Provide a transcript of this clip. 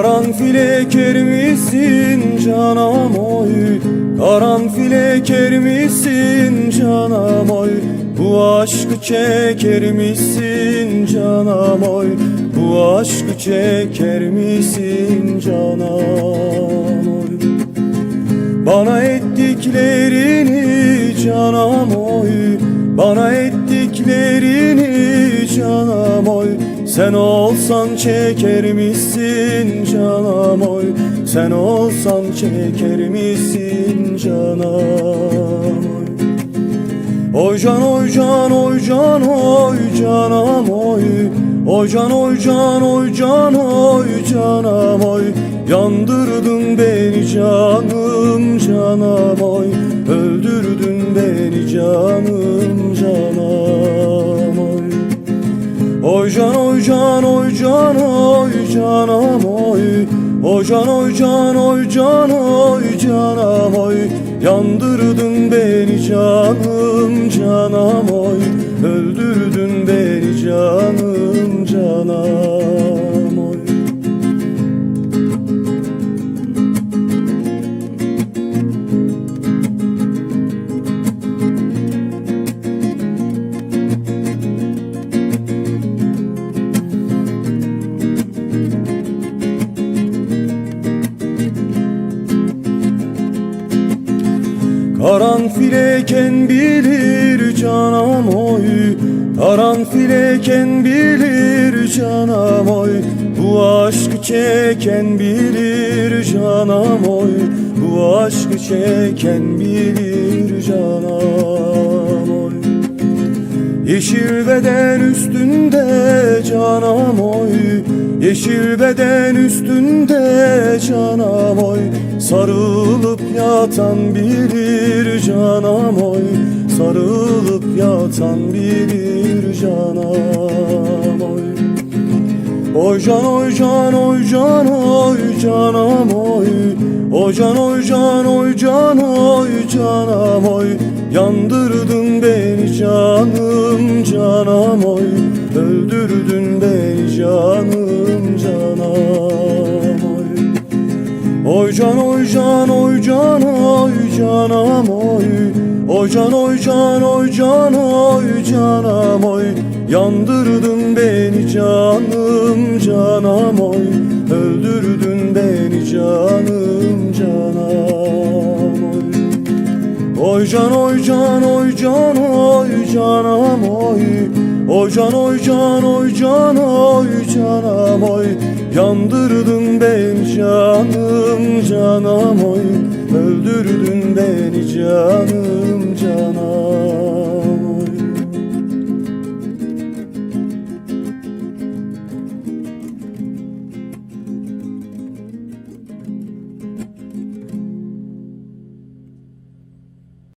Karanfil eker misin canam oy? Karanfil eker canam oy? Bu aşkı çeker misin canam oy? Bu aşkı çeker misin canam oy? Bana ettiklerini canam oy. Bana ettiklerini canam oy Sen olsan çeker misin canam oy? Sen olsan çeker misin canam oy? Oy can oy can oy can oy canam oy. Oy can oy can oy can oy canam oy. Yandırdın beni canım canam oy. Öldürdün beni canım Oy can oy can oy can oy canam oy. Oy can oy can oy can oy canam oy. Yandırdın beni canım canam oy. Öldürdün beni canım canam Karanfil bilir canam oy. Karanfil bilir canam oy. Bu aşkı çeken bilir canam oy. Bu aşkı çeken bilir canam oy. Yeşil beden üstünde canam oy. Yeşil beden üstünde canam oy. Sarılıp yatan bilir yatan bilir canam oy. Oy can oy can oy can oy canam oy. Oy can oy can oy can oy canam oy. Yandırdın beni canım canam oy. Öldürdün beni canım canam oy. Oy can oy can oy can oy canam oy Oy can oy can oy can oy canam oy. Yandırdın beni canım canam oy. Öldürdün beni canım canam oy. Oy can oy can oy can oy canam oy. Oy can oy can oy can oy canam oy. Yandırdın beni canım canam oy. Öldürdün beni canım